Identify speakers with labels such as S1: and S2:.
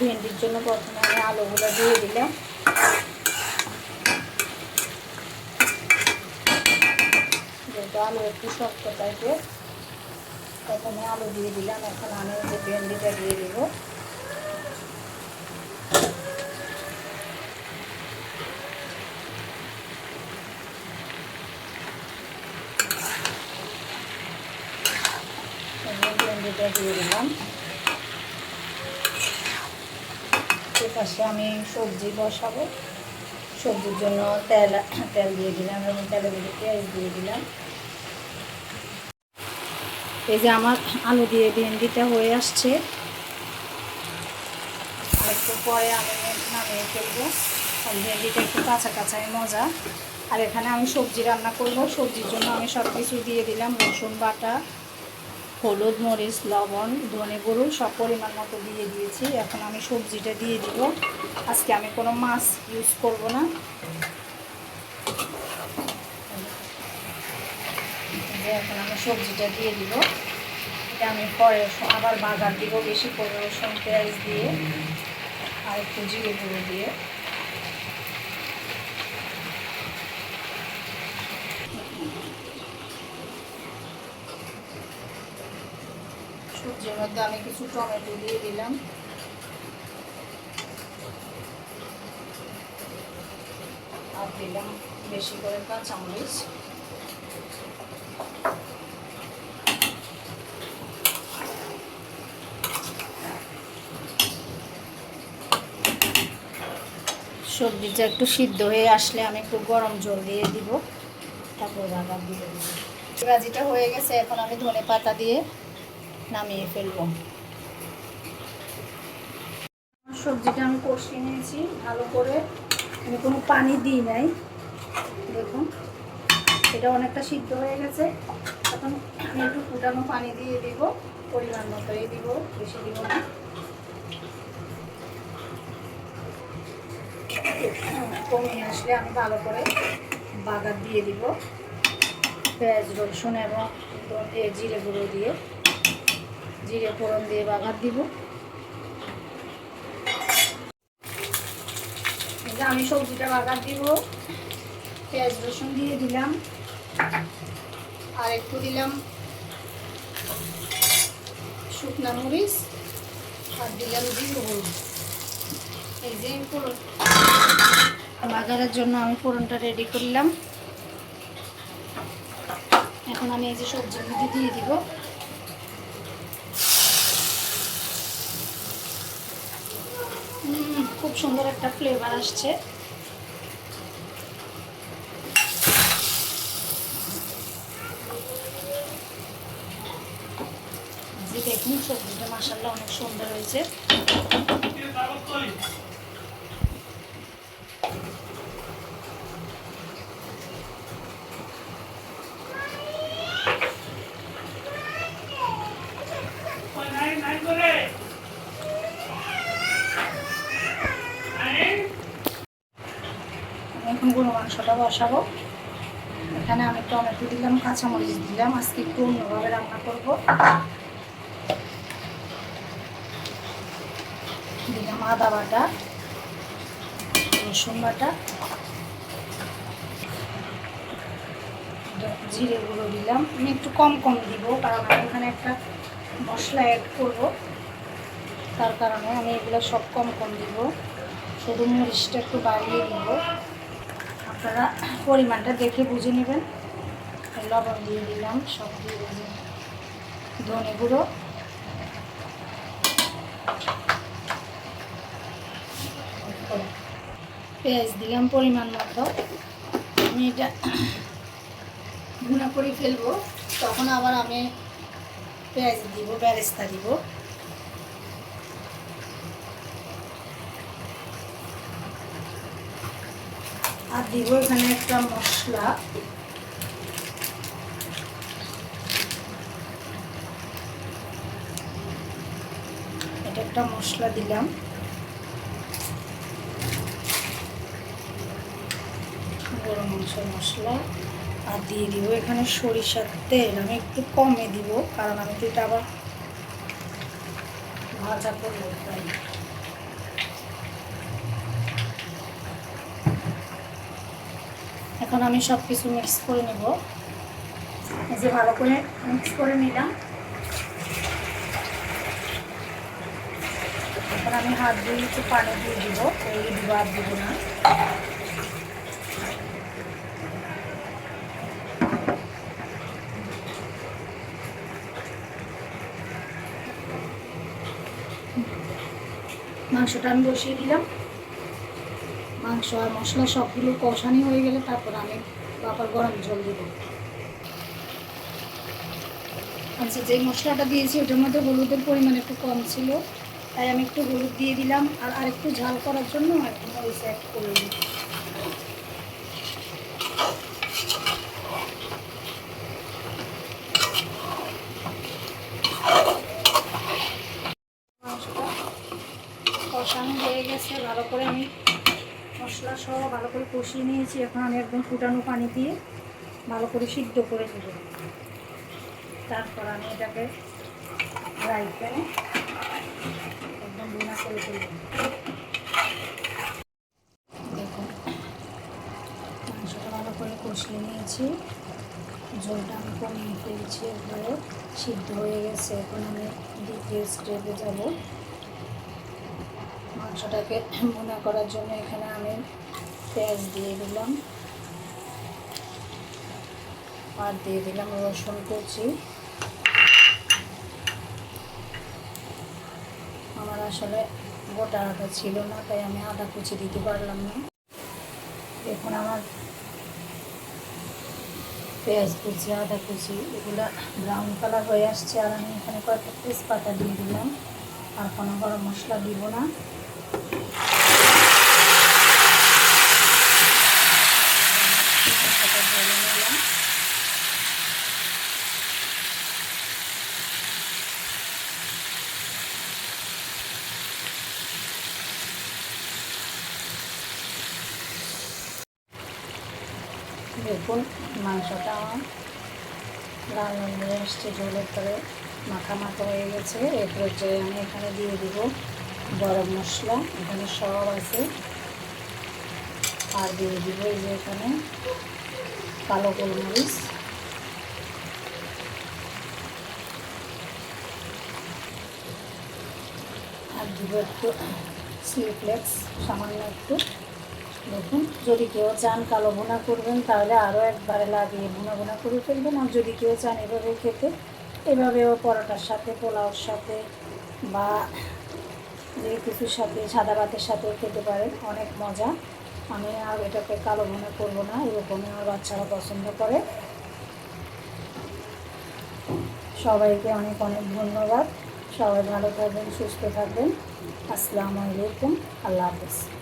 S1: ভেন্ডির জন্য প্রথমে আমি আলুগুলো দিয়ে দিলাম। যেহেতু আলু একটু শক্ত টাইপের, প্রথমে আলু দিয়ে দিলাম। এখন আমি যে ভেন্ডিটা দিয়ে দিব। ভেন্ডিটা দিয়ে দিলাম। পাশে আমি সবজি বসাবো। সবজির জন্য তেল তেল দিয়ে দিলাম এবং তেলের মধ্যে পেঁয়াজ দিয়ে দিলাম। এই যে আমার আলু দিয়ে ভেন্ডিটা হয়ে আসছে। আর একটু পরে আমি নামিয়ে ফেলব। ভেন্ডিটা একটু কাঁচা কাঁচাই মজা। আর এখানে আমি সবজি রান্না করব। সবজির জন্য আমি সব কিছু দিয়ে দিলাম রসুন বাটা হলুদ, মরিচ, লবণ, ধনে গুঁড়ো সব পরিমাণ মতো দিয়ে দিয়েছি। এখন আমি সবজিটা দিয়ে দিব। আজকে আমি কোনো মাছ ইউজ করব না। এখন আমি সবজিটা দিয়ে দিব। এটা আমি পরে আবার বাগার দিব বেশি করে রসুন, পেঁয়াজ দিয়ে আর একটু জিরে গুঁড়ো দিয়ে সবজির মধ্যে আমি কিছু টমেটো দিয়ে দিলাম। আর দিলাম বেশি করে কাঁচামরিচ। সবজিটা একটু সিদ্ধ হয়ে আসলে আমি একটু গরম জল দিয়ে দিব। তারপর বাগার দিয়ে দিব। ভাজিটা হয়ে গেছে, এখন আমি ধনে পাতা দিয়ে নামিয়ে ফেলব। সবজিটা আমি কষিয়ে নিয়েছি, ভালো করে। আমি কোনো পানি দিই নাই। দেখুন, এটা অনেকটা সিদ্ধ হয়ে গেছে। এখন আমি একটু ফুটানো পানি দিয়ে দিব, পরিমাণ মতোই দিব, বেশি দিব না। কমিয়ে আসলে আমি ভালো করে বাগার দিয়ে দিব। পেঁয়াজ, রসুন এবং জিরে গুঁড়ো দিয়ে। জিরে ফোড়ন দিয়ে বাগার দিব। আমি সবজিটা বাগার দিব। পেঁয়াজ রসুন দিয়ে দিলাম। আর একটু দিলাম শুকনা মরিচ আর দিলাম জিরে গুঁড়ো এই যে বাগারের জন্য আমি ফোড়নটা রেডি করলাম। এখন আমি এই যে সবজির মধ্যে দিয়ে দিব। খুব সুন্দর একটা ফ্লেভার আসছে। দেখুন সবজিটা মাসাল্লাহ অনেক সুন্দর হয়েছে এখন গরু মাংসটা বসাবো। এখানে আমি টমেটো দিলাম, কাঁচামরিচ দিলাম। আজকে একটু অন্যভাবে রান্না করব। দিলাম আদা বাটা, রসুন বাটা, জিরে গুঁড়ো দিলাম। আমি একটু কম কম দিব, কারণ আমি এখানে একটা মশলা অ্যাড করব। তার কারণে আমি এগুলো সব কম কম দিব। শুধু মরিচটা একটু বাড়িয়ে দিব। আপনারা পরিমাণটা দেখে বুঝে নেবেন। লবণ দিয়ে দিলাম, সব দিয়ে দিলাম। ধনে গুঁড়ো। পেঁয়াজ দিলাম পরিমাণ মতো। আমি এটা ভুনা করে ফেলব, তখন আবার আমি পেঁয়াজ দিব, ব্যারেস্তা দিব। আর দিব এখানে একটা মশলা। এটা একটা মশলা দিলাম। গরম মাংসের মশলা। আর দিয়ে দিব এখানে সরিষার তেল। আমি একটু কমে দিব, কারণ আমি তো এটা আবার ভাজা করব, তাই এখন আমি সব কিছু মিক্স করে নেব। যে ভালো করে মিক্স করে নিলাম। এখন আমি হাত দিয়ে একটু পানি দিয়ে দিব, এই দিব আর দিব না। মাংসটা আমি বসিয়ে দিলাম। মাংস আর মশলা সবগুলো কষানি হয়ে গেলে তারপর আমি বাবার গরম জল দেবো। আচ্ছা যে মশলাটা দিয়েছি ওটার মধ্যে হলুদের পরিমাণ একটু কম ছিল, তাই আমি একটু হলুদ দিয়ে দিলাম আর আরেকটু ঝাল করার জন্য একটু মরিচ অ্যাড করে দিই মাংসটা কষানো হয়ে গেছে, ভালো করে আমি মশলা সহ ভালো করে কষিয়ে নিয়েছি। এখন আমি একদম ফুটানো পানি দিয়ে ভালো করে সিদ্ধ করে দেব তারপর আমি এটাকে ফ্রাই প্যানে একদম বোনা করে তুলব দেখুন, মাংসটা ভালো করে কষিয়ে নিয়েছি। জলটা আমি কমিয়ে ফেলছি এবারে সিদ্ধ হয়ে গেছে। এখন আমি দ্বিতীয় স্টেপে যাব। মাংসটাকে ভুনা করার জন্য এখানে আমি পেঁয়াজ দিয়ে দিলাম। আর দিয়ে দিলাম রসুন কুচি। আমার আসলে গোটা আদা ছিল না, তাই আমি আদা কুচি দিতে পারলাম না। এখন আমার পেঁয়াজ কুচি, আদা কুচি, এগুলো ব্রাউন কালার হয়ে আসছে। আর আমি এখানে কয়েকটা তেজপাতা দিয়ে দিলাম। আর কোনো গরম মশলা দিব না মশলাটা ঢেলে নিলাম দেখুন মাংসটা আমার। লাল হয়ে আসছে ঝোলের পরে। মাখা মাখা হয়ে গেছে। এর পর্যায়ে আমি এখানে দিয়ে দিব গরম মশলা। এখানে সব আছে। আর দিয়ে দিব এই যে এখানে কালো গোলমরিচ। আর দিব একটু চিলি ফ্লেক্স, সামান্য একটু। দেখুন, যদি কেউ চান কালো ভুনা করবেন, তাহলে আরও একবারে লাগিয়ে ভুনা ভুনা করে ফেলবেন। আর যদি কেউ চান এভাবে খেতে, এভাবেও পরোটার সাথে, পোলাওর সাথে বা যে কিছুর সাথে, সাদা ভাতের সাথেও খেতে পারেন। অনেক মজা। আমি আর এটাকে কালো ভুনা করব না, এরকমই আমার বাচ্চারা পছন্দ করে। সবাইকে অনেক অনেক ধন্যবাদ। সবাই ভালো থাকবেন, সুস্থ থাকবেন। আসসালামু আলাইকুম। আল্লাহ হাফিজ।